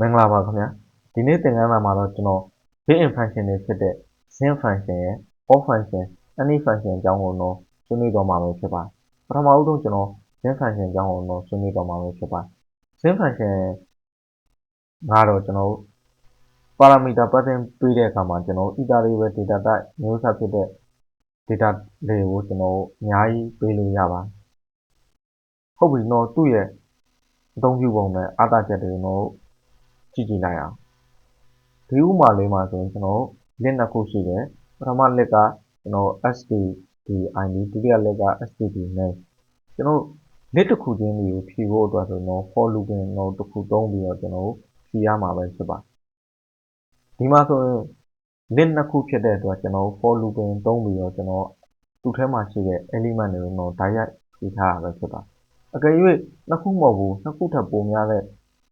မင်္ဂလာပါခင်ဗျာဒီနေ့သင်ခန်းစာမှာတော့ကျွန်တော် built-in function တွေဖြစ်တဲ့ zen function ရယ် of function any function အကြောင်းကိုတော့ဆွေးနွေးသွားမှာပဲဖြစ်ပါတယ်ပထမဦးဆုံးကျွန်တော် zen function အကြောင်းကိုတော့ဆွေးနွေးသွားမှာပဲဖြစ်ပါတယ် zen function ကတော့ကျွန်တော်ပါရာမီတာ pattern ပေးတဲ့အခါမှာကျွန်တော် iterable data type မျိုးဆက်ဖြစ်တဲ့ data တွေကိုကျွန်တော်အများကြီးပေးလို့ရပါတယ်ဟုတ်ပြီတော့သူ့ရဲ့အသုံးပြုပုံနဲ့အားသာချက်တွေကိုတော့ ကြည့်ကြည့်လိုက်အောင်ဒီဥမာလေးမှာဆိုရင်ကျွန်တော် list နှစ်ခုရှိတယ်ပထမ list ကကျွန်တော် std id ဒုတိယ list က std name ကျွန်တော် list တစ်ခုချင်းတွေကိုဖြည့်ဖို့အတွက်ဆိုတော့ for looping တော့တစ်ခုသုံးပြီးတော့ကျွန်တော်ဖြည့်ရမှာပဲဖြစ်ပါတယ်ဒီမှာဆိုရင် list နှစ်ခုဖြစ်တဲ့အတွက်ကျွန်တော် for looping သုံးပြီးတော့ကျွန်တော်သူ့ထဲမှာရှိတဲ့ element တွေကိုတော့ direct ဖြည့်ထားရပဲဖြစ်ပါတယ်အကယ်၍နှစ်ခုမဟုတ်ဘူးနှစ်ခုထပ်ပိုများတဲ့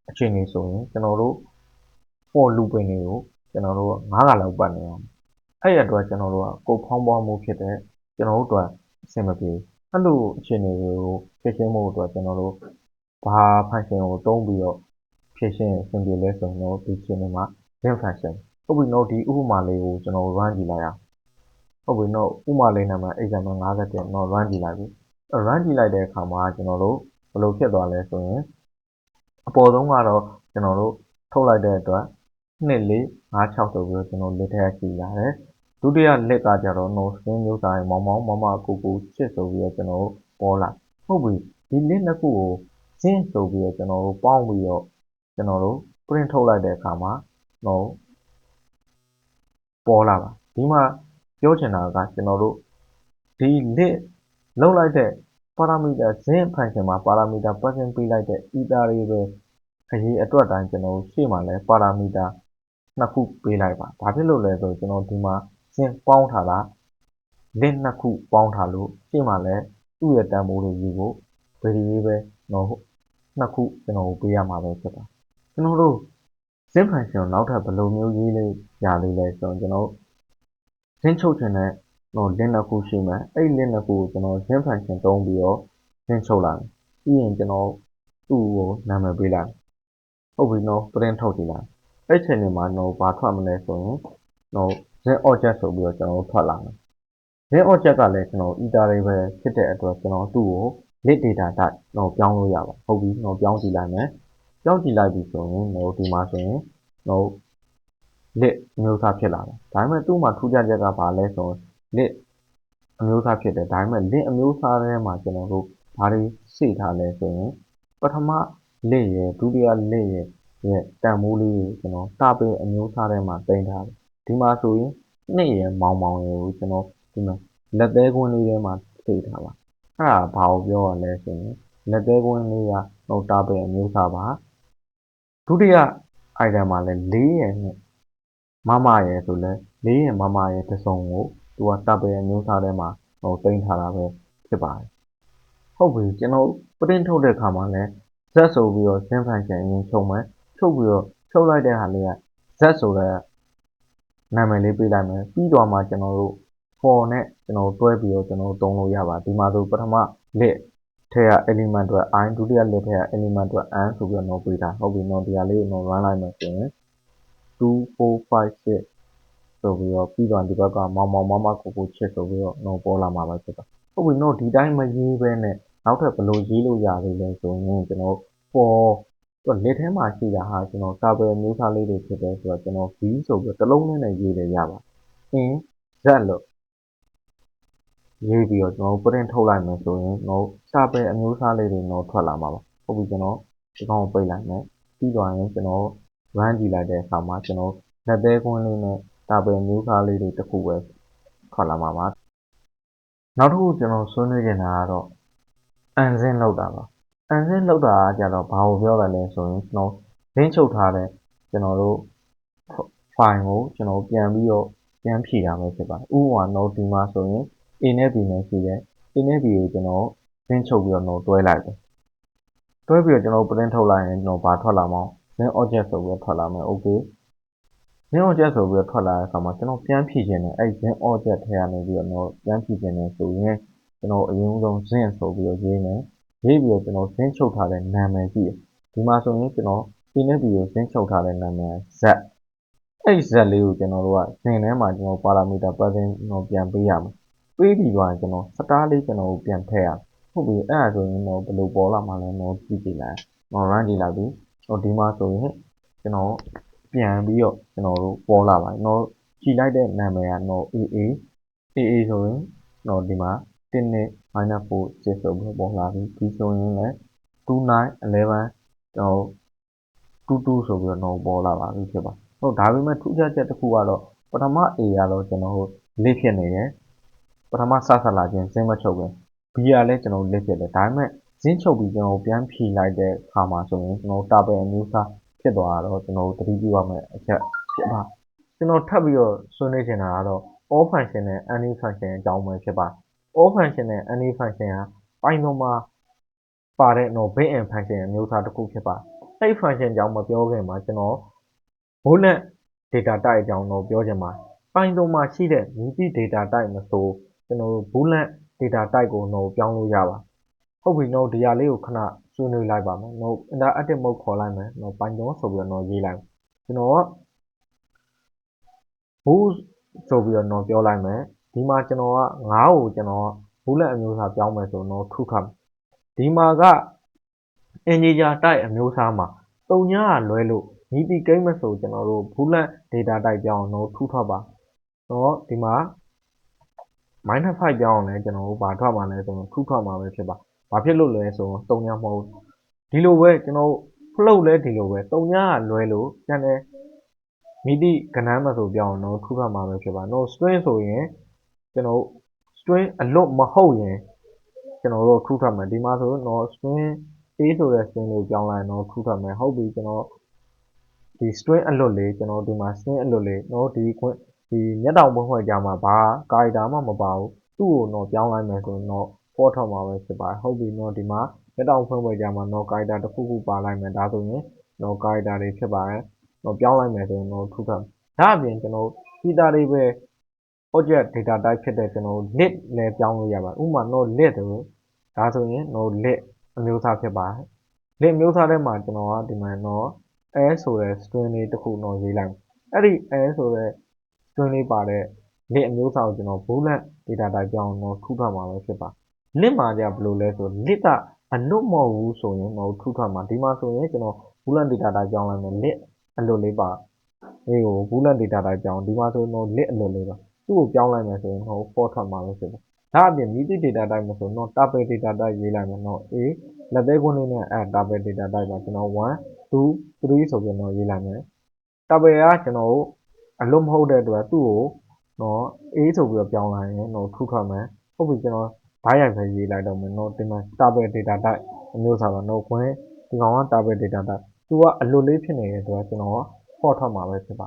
အခြေအနေဆိုရင်ကျွန်တော်တို့ for looping တွေကိုကျွန်တော်တို့9ခါလောက်ပတ်နေအောင်အဲ့ရအတွက်ကျွန်တော်တို့ကကိုဖောင်းပွားမှုဖြစ်တဲ့ကျွန်တော်တို့အတွက်အဆင်မပြေအဲ့လိုအခြေအနေတွေကိုဖြည့်ရှင်းဖို့အတွက်ကျွန်တော်တို့ဘာ function ကိုသုံးပြီးတော့ဖြည့်ရှင်းအဆင်ပြေလဲဆိုတော့ဒီအခြေအနေမှာ len function ဟုတ်ပြီနော်ဒီဥပမာလေးကိုကျွန်တော် run ကြည့်လိုက်အောင်ဟုတ်ပြီနော်ဥပမာလေးနာမည် example 50တဲ့နော် run ကြည့်လိုက်ပြီ run ကြည့်လိုက်တဲ့အခါမှာကျွန်တော်တို့ဘယ်လိုဖြစ်သွားလဲဆိုရင် အပေါ်ဆုံးကတော့ကျွန်တော်တို့ထုတ်လိုက်တဲ့အတွက်2 4 5 6ဆိုပြီးတော့ကျွန်တော်လက်ထက်ကြည့်ရတယ်ဒုတိယလက်ကကြတော့ no string မျိုးစာရဲ့မောင်မောင်မမကိုကိုချစ်ဆိုပြီးတော့ကျွန်တော်တို့ပေါ်လာဟုတ်ပြီဒီလက်နှစ်ခုကိုစင်းဆိုပြီးတော့ကျွန်တော်တို့ပေါင်းပြီးတော့ကျွန်တော်တို့ print ထုတ်လိုက်တဲ့အခါမှာဟိုပေါ်လာပါဒီမှာပြောချင်တာကကျွန်တော်တို့ဒီလက်လောက် လိုက်တဲ့ parameter zen function မှာ parameter person ပေးလိုက်တဲ့ ether တွေပဲ အရေးအတွက်တိုင်း ကျွန်တော်တို့ရှေ့မှာလဲ parameter နှစ်ခုပေးလိုက်ပါ ဘာဖြစ်လို့လဲဆိုကျွန်တော်ဒီမှာ zen ပေါင်းထားတာ list နှစ်ခုပေါင်းထားလို့ ရှေ့မှာလဲသူ့ရဲ့တန်ဖိုးတွေယူဖို့ variable ပဲတော့နှစ်ခုကျွန်တော်ပေးရမှာပဲဖြစ်ပါကျွန်တော်တို့ zen function နောက်ထပ်ဘယ်လိုမျိုးရေးလို့ရသေးလဲဆိုတော့ကျွန်တော် zen ချုပ်ချင်တဲ့ တော့ list နှစ်ခုရှိမယ်အဲ့ list နှစ်ခုကိုကျွန်တော် zen function သုံးပြီးတော့ zen ချုပ်လိုက်မယ်ပြီးရင်ကျွန်တော်သူ့ကိုနာမည်ပေးလိုက်ဟုတ်ပြီနော် print ထုတ်ကြည့်လိုက်အဲ့ချိန်ဒီမှာတော့ဘာထွက်မလဲဆိုရင်တော့ zen object ဆိုပြီးတော့ကျွန်တော်ထွက်လာမယ် zen object ကလည်းကျွန်တော် iterable ဖြစ်တဲ့အတွက်ကျွန်တော်သူ့ကို list data type တော့ပြောင်းလို့ရပါဟုတ်ပြီတော့ပြောင်းကြည့်လိုက်မယ်ပြောင်းကြည့်လိုက်ပြီဆိုရင်တော့ဒီမှာဆိုရင်တော့ list အမျိုးအစားဖြစ်လာတယ်ဒါပေမဲ့သူ့မှာထူးခြားချက်ကဘာလဲဆိုရ င် list အမျိုးအစားဖြစ်တယ်ဒါပေမဲ့ list အမျိုးအစားထဲမှာကျွန်တော်တို့ဘာတွေစိတ်ထားလဲဆိုရင်ပထမ list ရယ်ဒုတိယ list ရယ်ရဲ့တန်ဖိုးလေးကိုကျွန်တော်တာပင်အမျိုးအစားထဲမှာတင်ထားတယ်ဒီမှာဆိုရင်နှစ်ရယ်မောင်မောင်ရယ်ကိုကျွန်တော်ဒီမှာလက်သေးကွင်းလေးထဲမှာစိတ်ထားပါအဲ့ဒါဘာကိုပြောရလဲဆိုရင်လက်သေးကွင်းလေးကဟိုတာပင်အမျိုးအစားပါဒုတိယ item မှာလည်း၄ရယ်နဲ့မမရယ်ဆိုလဲ၄ရယ်မမရယ်တစ်စုံကို သူကတာပင်အမျိုးအစားထဲမှာဟိုတင်ထားတာပဲဖြစ်ပါတယ်ဟုတ်ပြီကျွန်တော် print ထုတ်တဲ့အခါမှာလည်း z ဆိုပြီးတော့ zen function အရင်ချုပ်မယ်ချုပ်ပြီးတော့ချုပ်လိုက်တဲ့ဟာလေးက z ဆိုတဲ့နာမည်လေးပေးလိုက်မယ်ပြီးတော့မှကျွန်တော်တို့ for နဲ့ကျွန်တော်တွဲပြီးတော့ကျွန်တော်သုံးလို့ရပါဒီမှာဆိုပထမ lit ထဲက element အတွက် i ဒုတိယ lit ထဲက element အတွက် n ဆိုပြီးတော့နော်ပေးတာဟုတ်ပြီနော်ဒီဟာလေးကိုနော် run လိုက်မယ်ဆိုရင်2 4 5 6 ဆိုပြီးတော့ပြီးတော့ဒီဘက်ကမောင်မောင်မမကိုကိုချစ်ဆိုပြီးတော့နော်ပေါ်လာမှာပဲဖြစ်တာဟုတ်ပြီနော်ဒီတိုင်းမရေးဘဲနဲ့နောက်ထပ်ဘယ်လိုရေးလို့ရသေးလဲဆိုရင်ကျွန်တော် for တော့ list ထဲမှာရှိတာဟာကျွန်တော် table မျိုးစားလေးတွေဖြစ်တယ်ဆိုတော့ကျွန်တော် v ဆိုပြီးတစ်လုံးနဲ့နဲ့ရေးတယ်ရပါ in z လို့ရေးပြီးတော့ကျွန်တော် print ထုတ်လိုက်မယ်ဆိုရင်တော့ table အမျိုးစားလေးတွေတော့ထွက်လာမှာပါဟုတ်ပြီကျွန်တော်ဒီကောင်ကိုပိတ်လိုက်မယ်ပြီးသွားရင်ကျွန်တော် run ကြည့်လိုက်တဲ့အခါမှာကျွန်တော်လက်သေးကွင်းလေးနဲ့ table မျိုးစားလေးတွေတစ်ခုပဲထွက်လာမှာပါနောက်တစ်ခုကျွန်တော်ဆွေးနွေးနေတာကတော့ unzin လောက်တာပါ unzin လောက်တာကကြတော့ဘာကိုပြောတာလဲဆိုရင်ကျွန်တော် link ချုပ်ထားတဲ့ကျွန်တော်တို့ file ကိုကျွန်တော်ပြန်ပြီးတော့ပြန်ဖြည့်တာပဲဖြစ်ပါတယ်ဥပမာ note ဒီမှာဆိုရင် a နဲ့ b နဲ့ရှိတယ် a နဲ့ b ကိုကျွန်တော် link ချုပ်ပြီးတော့ note တွဲလိုက်တယ်တွဲပြီးတော့ကျွန်တော် print ထုတ်လိုက်ရင်ကျွန်တော်ဘာထွက်လာမလဲ link object ဆိုပြီးတော့ထွက်လာမယ် okay link object ဆိုပြီးတော့ထွက်လာတဲ့အခါမှာကျွန်တော်ပြန်ဖြည့်ခြင်းနဲ့အဲ့ link object ထဲကနေပြီးတော့ပြန်ဖြည့်ခြင်းနဲ့ဆိုရင်ကျွန်တော်အရင်ဆုံး zin ဆိုပြီးတော့ရေးမယ်ရေးပြီးတော့ကျွန်တော် zin ချုပ်ထားတဲ့နာမည်ကြည့်ဒီမှာဆိုရင်ကျွန်တော် P နဲ့ P ကိုဇင်းချုပ်ထားတဲ့နာမည်က Z အဲ့ဒီ Z လေးကိုကျွန်တော်တို့ကဇင်ထဲမှာကျွန်တော်ပါရာမီတာပတ်စင်းတော့ပြန်ပေးရမယ်ပေးပြီးသွားရင်ကျွန်တော်စတားလေးကျွန်တော်တို့ပြန်ထည့်ရမယ်ဟုတ်ပြီအဲ့ဒါဆိုရင်တော့ဘယ်လိုပေါ်လာမှလဲတော့ကြည့်ကြည့်လိုက်တော့ run ကြည့်လိုက်ပြီဟိုဒီမှာဆိုရင်ကျွန်တော် ပြန်ပြီးတော့ကျွန်တော်တို့ပေါ်လာပါတယ်တော့ကြည့်လိုက်တဲ့နာမည်ကတော့ AA AA ဆိုရင်တော့ဒီမှာ1နဲ့ minus 4 6ဆိုပြီးပေါ်လာပြီဒီဆိုရင်လည်း2 9 11ကျွန်တော်22ဆိုပြီးတော့ပေါ်လာပါပြီဖြစ်ပါဟုတ်ဒါပေမဲ့ထူးခြားချက်တစ်ခုကတော့ပထမ A ကတော့ကျွန်တော်တို့လက်ဖြစ်နေတယ်ပထမစဆက်လာခြင်းစင်းမချုပ်ပဲ B ကလည်းကျွန်တော်လက်ဖြစ်တယ်ဒါပေမဲ့စင်းချုပ်ပြီးကျွန်တော်ပြန်ဖြီလိုက်တဲ့အခါမှာဆိုရင်ကျွန်တော်တာပယ်အမျိုးအစား ဖြစ်သွားတော့ကျွန်တော်သတိပြုရမယ့်အချက်ဖြစ်ပါကျွန်တော်ထပ်ပြီးတော့ဆွေးနွေးချင်တာကတော့ all function နဲ့ any function အကြောင်းပဲဖြစ်ပါ all function နဲ့ any function က Python မှာပါတဲ့ no bit and function အမျိုးအစားတစ်ခုဖြစ်ပါအဲ့ function အကြောင်းမပြောခင်မှာကျွန်တော် bullet data type အကြောင်းတော့ပြောချင်ပါ Python မှာရှိတဲ့မြည်သည့် data type မဆိုကျွန်တော် bullet data type ကိုတော့ပြောင်းလို့ရပါဟုတ်ပြီတော့ဒီဟာလေးကိုခဏ ဆွေးနွေးလိုက်ပါမယ်တော့ interactive mode ခေါ်လိုက်မယ်တော့ Python ဆိုပြီးတော့ရေးလိုက်ကျွန်တော်က bool ဆိုပြီးတော့ပြောလိုက်မယ်ဒီမှာကျွန်တော်က9ကိုကျွန်တော် bullet အမျိုးအစားပြောင်းမယ်ဆိုတော့ထုထွက်ဒီမှာက integer type အမျိုးအစားမှာတုံညာကလွဲလို့ညီတီကိန်းမဆိုကျွန်တော်တို့ bullet data type ပြောင်းတော့ထုထွက်ပါတော့ဒီမှာ minus 5ပြောင်းအောင်လည်းကျွန်တော်တို့ဘာထွက်မှာလဲဆိုတော့ထုထွက်မှာပဲဖြစ်ပါ ဘာဖြစ်လို့လဲဆိုတော့တုံညာမဟုတ်ဒီလိုပဲကျွန်တော် float လဲဒီလိုပဲတုံညာကလွဲလို့ကျန်တဲ့မိတိကဏ္ဍမဆိုပြောင်းတော့ထုထွက်မှာပဲဖြစ်ပါတော့ string ဆိုရင်ကျွန်တော် string အလွတ်မဟုတ်ရင်ကျွန်တော်တို့ထုထွက်မှာဒီမှာဆိုတော့ string a ဆိုတဲ့ string ကိုပြောင်းလိုက်တော့ထုထွက်မယ်ဟုတ်ပြီကျွန်တော်ဒီ string အလွတ်လေးကျွန်တော်ဒီမှာ string အလွတ်လေးတော့ဒီခွင့်ဒီမျက်တောင်ပွင့်ခွင့်ကြမှာဘာကာရီတာမှမပါဘူးသူ့ကိုတော့ပြောင်းလိုက်မယ်ဆိုတော့ for ထွက်မှာပဲဖြစ်ပါတယ်ဟုတ်ပြီတော့ဒီမှာမျက်တောင်ဖွင့်ခွင့်ကြမှာတော့ကာရီတာတစ်ခုခုပါလိုက်မယ်ဒါဆိုရင်တော့ကာရီတာတွေဖြစ်ပါတယ်တော့ပြောင်းလိုက်မယ်ဆိုရင်တော့ထုထွက်ဒါအပြင်ကျွန်တော် header တွေပဲ object data type ဖြစ်တဲ့ကျွန်တော် lit လည်းပြောင်းလို့ရပါတယ်ဥပမာ no lit တို့ဒါဆိုရင် no lit အမျိုးအစားဖြစ်ပါတယ် lit မျိုးစားထဲမှာကျွန်တော်ကဒီမှာ no a ဆိုတဲ့ string လေးတစ်ခုတော့ရေးလိုက်အဲ့ဒီ a ဆိုတဲ့ string လေးပါတဲ့ lit အမျိုးအစားကိုကျွန်တော် boolean data type ပြောင်းတော့ထူထပ်မှာပဲဖြစ်ပါ lit မှာじゃဘယ်လိုလဲဆို lit ကအနုတ်မဟုတ်ဘူးဆိုရင်တော့ထူထပ်မှာဒီမှာဆိုရင်ကျွန်တော် boolean data type ပြောင်းလိုက်မယ် lit အလွတ်လေးပါအေးကို boolean data type ပြောင်းဒီမှာဆိုတော့ lit အလွတ်လေးပါသူ့ကိုပြောင်းလိုက်မယ်ဆိုရင်တော့ for ထွက်မှာပဲဖြစ်ပါဒါအပြင်မြည်သည့် data type မဆိုတော့ table data type ရေးလိုက်မယ်တော့ a လက်သေးခွန်းလေးနဲ့အဲ table data type ပါကျွန်တော်1 2 3ဆိုပြီးတော့ရေးလိုက်မယ် table ကကျွန်တော်အလွတ်မဟုတ်တဲ့အတွက်သူ့ကိုတော့ a ဆိုပြီးတော့ပြောင်းလိုက်ရင်တော့ထူထွက်မယ်ဟုတ်ပြီကျွန်တော် ဓာတ်ရိုက်ပဲရေးလိုက်တော့မယ်တော့ဒီမှာ table data type အမျိုးအစားပါတော့ခွင်းဒီကောင်က table data type သူကအလွတ်လေးဖြစ်နေတဲ့အတွက်ကျွန်တော် for ထွက်မှာပဲဖြစ်ပါ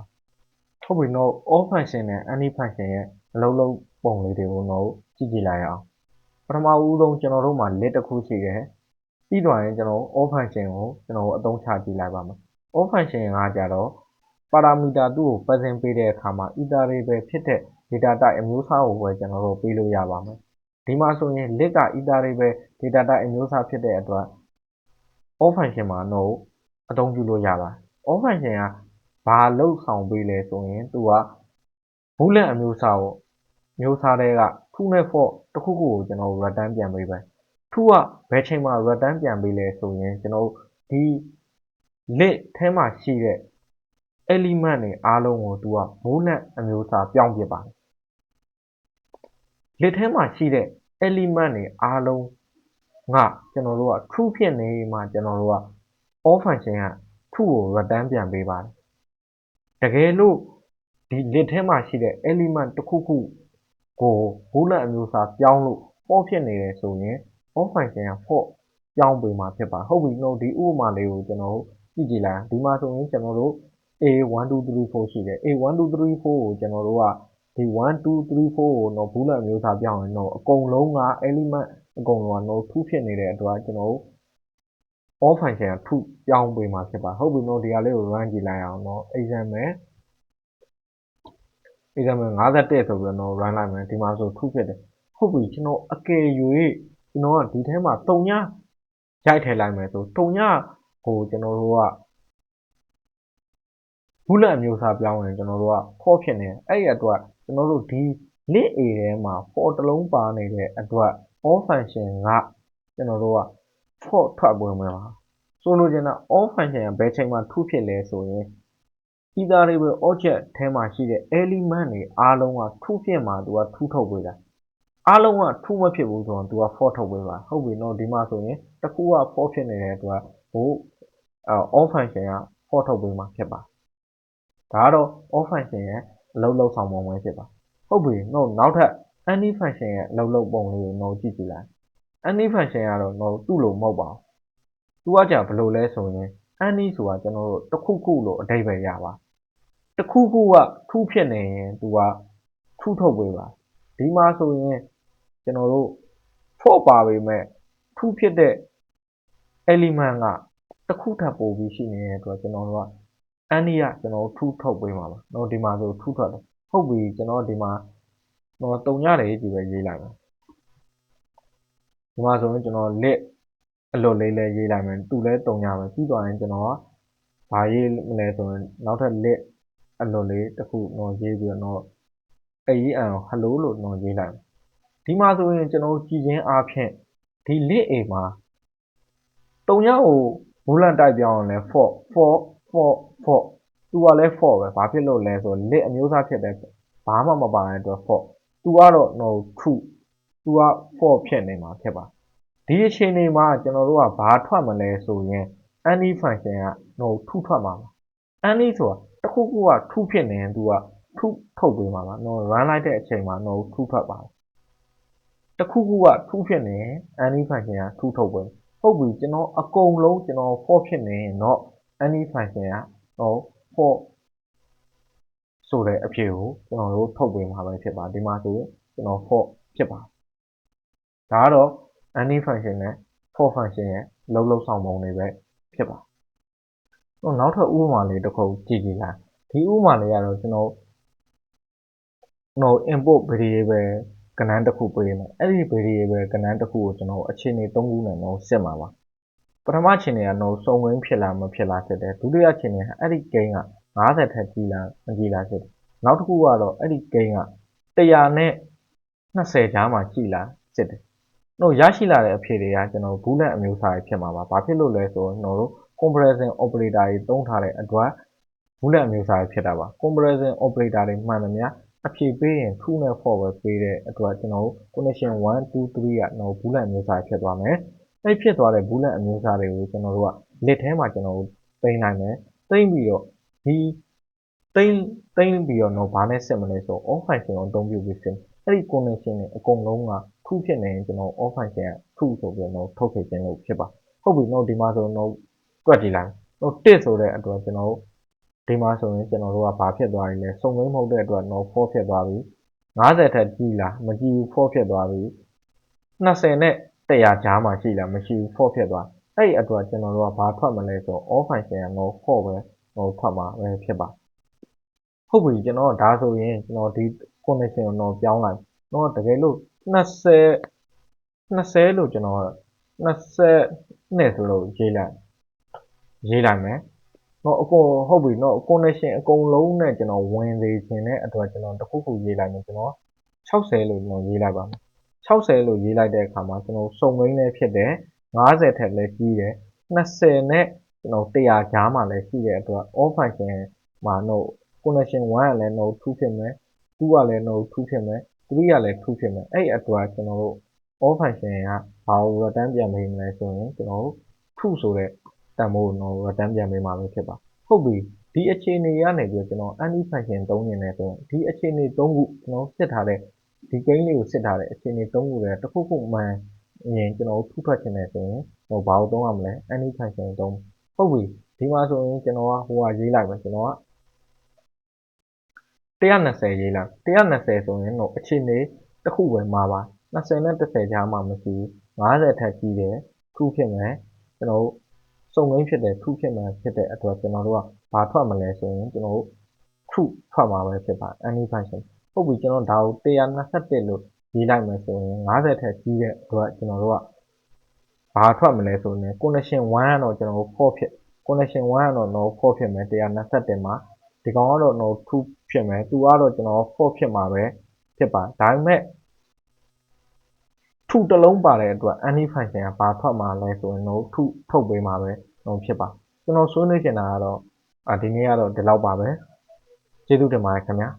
ဟုတ်ပြီတော့ all function နဲ့ any function ရဲ့အလုံးလုံးပုံလေးတွေကိုတော့ကြည့်ကြည့်လိုက်အောင်ပထမဦးဆုံးကျွန်တော်တို့မှာ list တစ်ခုရှိတယ်ပြီးတော့ရင်ကျွန်တော် all function ကိုကျွန်တော်အသုံးချကြည့်လိုက်ပါမယ် all function ကကြတော့ parameter သူ့ကို present ပေးတဲ့အခါမှာ iterable ဖြစ်တဲ့ data type အမျိုးအစားကိုပဲကျွန်တော်တို့ပေးလို့ရပါမယ် ဒီမှာဆိုရင် list က iterable data type အမျိုးအစားဖြစ်တဲ့အတွက် all function မှာတော့အသုံးပြုလို့ရပါ all function ကဘာလို့ဆောင်ပေးလဲဆိုရင် သူက boolean အမျိုးအစားကိုမျိုးစားတွေက true နဲ့ false တစ်ခုခုကို ကျွန်တော် return ပြန်ပေးပဲ true က ဘယ်ချိန်မှာ return ပြန်ပေးလဲဆိုရင် ကျွန်တော်ဒီ list ထဲမှာရှိတဲ့ element တွေအားလုံးကို သူက boolean အမျိုးအစား ပြောင်းပြပါတယ် list ထဲမှာရှိတဲ့ element တွေအားလုံးကကျွန်တော်တို့က true ဖြစ်နေမှကျွန်တော်တို့က all function က true ကို return ပြန်ပေးပါတယ်တကယ်လို့ဒီ list ထဲမှာရှိတဲ့ element တစ်ခုခုကို boolean အမျိုးအစားပြောင်းလို့ false ဖြစ်နေတယ်ဆိုရင် all function က false ပြောင်းပေးမှာဖြစ်ပါဟုတ်ပြီနော်ဒီဥပမာလေးကိုကျွန်တော်တို့ကြည့်ကြည့်လိုက်ဒီမှာဆိုရင်ကျွန်တော်တို့ a 1 2 3 4ရှိတယ် a 1 2 3 4ကိုကျွန်တော်တို့က ဒီ1 2 3 4ကိုတော့ boolean အမျိုးအစားပြောင်းရင်တော့အကုန်လုံးက element အကုန်လုံးကတော့ true ဖြစ်နေတဲ့အတွက်ကျွန်တော်တို့ all function က true ပြောင်းပေးမှာဖြစ်ပါဟုတ်ပြီနော်ဒီဟာလေးကို run ကြည့်လိုက်အောင်နော် example example 51ဆိုပြီးတော့ run လိုက်မယ်ဒီမှာဆို true ဖြစ်တယ်ဟုတ်ပြီကျွန်တော်အကယ်၍ကျွန်တော်ကဒီထဲမှာ3ညရိုက်ထည့်လိုက်မယ်ဆို3ညဟိုကျွန်တော်တို့က bullet အမျိုးအစားပြောင်းရင် ကျွန်တော်တို့က for ဖြစ်နေတယ်အဲ့ဒီအတွက် ကျွန်တော်တို့ဒီ lit a ထဲမှာ for တစ်လုံးပါနေတဲ့အတွက် all function ကကျွန်တော်တို့က for ထွက်ဝင်မယ်ပါဆိုလိုချင်တာ all function ကဘယ်ချိန်မှာ true ဖြစ်လဲဆိုရင် iterable object ထဲမှာရှိတဲ့ element တွေအားလုံးက true ဖြစ်မှာသူက true ထုတ်ပေးတာအားလုံးက true မဖြစ်ဘူးဆိုတော့သူက false ထုတ်ပေးပါဟုတ်ပြီနော်ဒီမှာဆိုရင်တစ်ခုက false ဖြစ်နေတဲ့အတွက်ဟိုအဲ all function က false ထုတ်ပေးမှာဖြစ်ပါ ဒါကတော့ all function ရဲ့အလုပ်လုပ်ဆောင်ပုံပဲဖြစ်ပါဟုတ်ပြီနော်နောက်ထပ် any function ရဲ့အလုပ်လုပ်ပုံလေးကိုနော်ကြည့်ကြည့်လိုက် any function ကတော့နော်သူ့လိုမဟုတ်ပါဘူးသူကကြာဘယ်လိုလဲဆိုရင် any ဆိုတာကျွန်တော်တို့တစ်ခုခုလို့အဓိပ္ပာယ်ရပါတစ်ခုခုကထူးဖြစ်နေရင်သူကထူးထုတ်ပေးပါဒီမှာဆိုရင်ကျွန်တော်တို့ for ပါပေမဲ့ထူးဖြစ်တဲ့ element ကတစ်ခုထပ်ပို့ပြီးရှိနေတဲ့အတွက်ကျွန်တော်တို့က any ကကျွန်တော်တို့ထူးထုတ်ပေးမှာပါ။နော်ဒီမှာဆိုထူးထွက်တယ်။ဟုတ်ပြီကျွန်တော်ဒီမှာတော့တုံညတယ်ကြီးပဲရေးလိုက်မယ်။ဒီမှာဆိုရင်ကျွန်တော် lit အလွတ်လေးလဲရေးလိုက်မယ်။သူ့လဲတုံညမယ်။ပြီးသွားရင်ကျွန်တော်ကဘာရေးမလဲဆိုရင်နောက်ထပ် lit အလွတ်လေးတစ်ခုတော့ရေးပြီးတော့ AEN hello လို့တော့ရေးလိုက်မယ်။ဒီမှာဆိုရင်ကျွန်တော်ကြည်ချင်းအားဖြင့်ဒီ lit a မှာတုံညကို bullet တိုက်ပြောင်းရင်လဲ for for for for သူကလည်း for ပဲဘာဖြစ်လို့လဲဆိုတော့ lit အမျိုးအစားဖြစ်တဲ့ဘာမှမပါတဲ့အတွက် for သူကတော့ no true သူက for ဖြစ်နေမှာဖြစ်ပါဒီအချိန်တွေမှာကျွန်တော်တို့ကဘာထွက်မလဲဆိုရင် any function က no true ထွက်မှာပါ any ဆိုတာတစ်ခုခုက true ဖြစ်နေရင်သူက true ထုတ်ပေးမှာပါ no run လိုက်တဲ့အချိန်မှာ no true ထွက်ပါတယ်တစ်ခုခုက true ဖြစ်နေရင် any function က true ထုတ်ပေးဟုတ်ပြီကျွန်တော်အကုန်လုံးကျွန်တော် for ဖြစ်နေရင်တော့ any function ကဟို for ဆိုတဲ့အဖြေကိုကျွန်တော်တို့ထုတ်ပေးမှာပဲဖြစ်ပါဒီမှာဆိုရင်ကျွန်တော် for ဖြစ်ပါဒါကတော့ any function နဲ့ for function ရဲ့လုံးလုံးဆောင်ပုံတွေပဲဖြစ်ပါတော့နောက်ထပ်ဥပမာလေးတစ်ခုကြည့်ကြည့်လိုက်ဒီဥပမာလေးကတော့ကျွန်တော်တော့ input variable ကဏ္ဍတစ်ခုပေးမယ်အဲ့ဒီ variable ကဏ္ဍတစ်ခုကိုကျွန်တော်အခြေအနေ၃ခုနဲ့တော့စစ်မှာပါ ပထမခြေနေကတော့ စုံဝင်းဖြစ်လားမဖြစ်လားဖြစ်တယ်ဒုတိယခြေနေကအဲ့ဒီ gain က50ထက်ကြီးလားမကြီးလားဖြစ်တယ်နောက်တစ်ခုကတော့အဲ့ဒီ gain က100နဲ့20ကြားမှာကြီးလားဖြစ်တယ်တို့ရရှိလာတဲ့အဖြေတွေကကျွန်တော် bullet အမျိုးအစားတွေဖြစ်မှာပါဘာဖြစ်လို့လဲဆိုတော့ကျွန်တော်တို့ comparison operator တွေသုံးထားတဲ့အတွက် bullet အမျိုးအစားတွေဖြစ်တာပါ comparison operator တွေမှန်သမျှအဖြေပေးရင် true နဲ့ false ပဲပေးတဲ့အတွက်ကျွန်တော်တို့ condition 1 2 3ကကျွန်တော် bullet အမျိုးအစားဖြစ်သွားမယ် အဲ့ဖြစ်သွားတဲ့ bullet အမျိုးအစားတွေကိုကျွန်တော်တို့က list ထဲမှာကျွန်တော်တို့သိမ်းနိုင်မယ်သိမ်းပြီးတော့ဒီသိမ်းသိမ်းပြီးတော့တော့ဘာနဲ့စစ်မလဲဆိုတော့ off function ကိုအသုံးပြုပြီးစစ်အဲ့ဒီ condition တွေအကုန်လုံးက true ဖြစ်နေရင်ကျွန်တော် off function က true ဆိုပြီးတော့ထုတ်ခဲ့ခြင်းလို့ဖြစ်ပါဟုတ်ပြီတော့ဒီမှာဆိုတော့တွက်ကြည့်လိုက်တော့တစ်ဆိုတဲ့အတွက်ကျွန်တော်တို့ဒီမှာဆိုရင်ကျွန်တော်တို့ကဘာဖြစ်သွားပြီလဲစုံမင်းမဟုတ်တဲ့အတွက်တော့ for ဖြစ်သွားပြီ50ထက်ကြီးလားမကြီးဘူး for ဖြစ်သွားပြီ20နဲ့ 100ကြားမှာရှိလားမရှိဘူး for ဖြစ်သွားအဲ့ဒီအတွက်ကျွန်တော်တို့ကဘာထွက်မလဲဆိုတော့ off function ကတော့ for ပဲဟိုထွက်မှာပဲဖြစ်ပါဟုတ်ပြီကျွန်တော်ဒါဆိုရင်ကျွန်တော်ဒီ connection ကိုတော့ပြောင်းလိုက်တော့တကယ်လို့20 20လို့ကျွန်တော်20နဲ့ဆိုလို့ရေးလိုက်ရေးလိုက်မယ်တော့အကုန်ဟုတ်ပြီတော့ connection အကုန်လုံးနဲ့ကျွန်တော်ဝင်သေးခြင်းတဲ့အတွက်ကျွန်တော်တခုခုရေးလိုက်မယ်ကျွန်တော်60လို့ကျွန်တော်ရေးလိုက်ပါမယ် 60လို့ရေးလိုက်တဲ့အခါမှာကျွန်တော်စုံမင်းလည်းဖြစ်တယ်50ထက်လည်းကြီးတယ်20နဲ့ကျွန်တော်100ကြားမှာလည်းရှိတဲ့အတွက် all function မှာတော့ connection 1ကလည်း node 2ဖြစ်မယ်2ကလည်း node 2ဖြစ်မယ်3ကလည်း2ဖြစ်မယ်အဲ့အတွက်ကျွန်တော်တို့ all function ကဘာကို return ပြန်ပေးမလဲဆိုရင်ကျွန်တော်တို့ true ဆိုတဲ့တန်ဖိုးကို return ပြန်ပေးမှာပဲဖြစ်ပါဟုတ်ပြီဒီအခြေအနေရနေပြီးကျွန်တော် any function သုံးနေတယ်ဆိုရင်ဒီအခြေအနေ၃ခုကျွန်တော်စစ်ထားတဲ့ ဒီ gain လေးကိုစစ်ထားတဲ့အခြေအနေ၃ခုလည်းတစ်ခုခုမှန်ရင်ကျွန်တော်ထူထွက်ချင်တယ်ဆိုရင်ဟိုဘာကိုသုံးရမလဲ any function သုံးဟုတ်ပြီဒီမှာဆိုရင်ကျွန်တော်ကဟိုဟာရေးလိုက်မယ်ကျွန်တော်က120ရေးလိုက်120ဆိုရင်တော့အခြေအနေတစ်ခုပဲမှာပါ20နဲ့30ကြားမှာမရှိဘူး50ထက်ကြီးတယ်ထူဖြစ်မယ်ကျွန်တော်တို့စုံငင်းဖြစ်တယ်ထူဖြစ်မယ်ဖြစ်တဲ့အတွက်ကျွန်တော်တို့ကဘာထွက်မလဲဆိုရင်ကျွန်တော်တို့ထူထွက်မှာပဲဖြစ်ပါ any function ဟုတ်ပြီကျွန်တော်ဒါကို121လို့ရေးလိုက်မယ်ဆိုရင်50ထက်ကြီးတဲ့အတွက်ကျွန်တော်တို့ကဘာထွက်မလဲဆိုရင် connection 1ကတော့ကျွန်တော်တို့4ဖြစ် connection 1ကတော့ no 4ဖြစ်မယ်121မှာဒီကောင်ကတော့တော့ true ဖြစ်မယ်သူကတော့ကျွန်တော် false ဖြစ်မှာပဲဖြစ်ပါဒါပေမဲ့ true တစ်လုံးပါတဲ့အတွက် any function ကဘာထွက်မှာလဲဆိုရင်တော့ true ထုတ်ပေးမှာပဲတော့ဖြစ်ပါကျွန်တော်ဆွေးနွေးချင်တာကတော့အာဒီနေ့ကတော့ဒီလောက်ပါပဲကျေးဇူးတင်ပါတယ်ခင်ဗျာ